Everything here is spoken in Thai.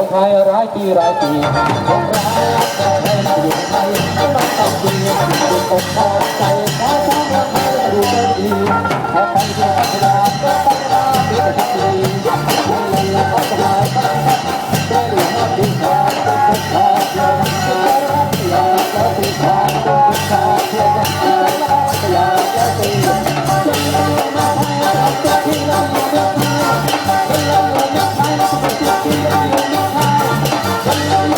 คนไทยร้ายปีร้ายปีคนรักคนไทยมาอยู่ไทยต้องตัดสินอกใจแค่ความรัก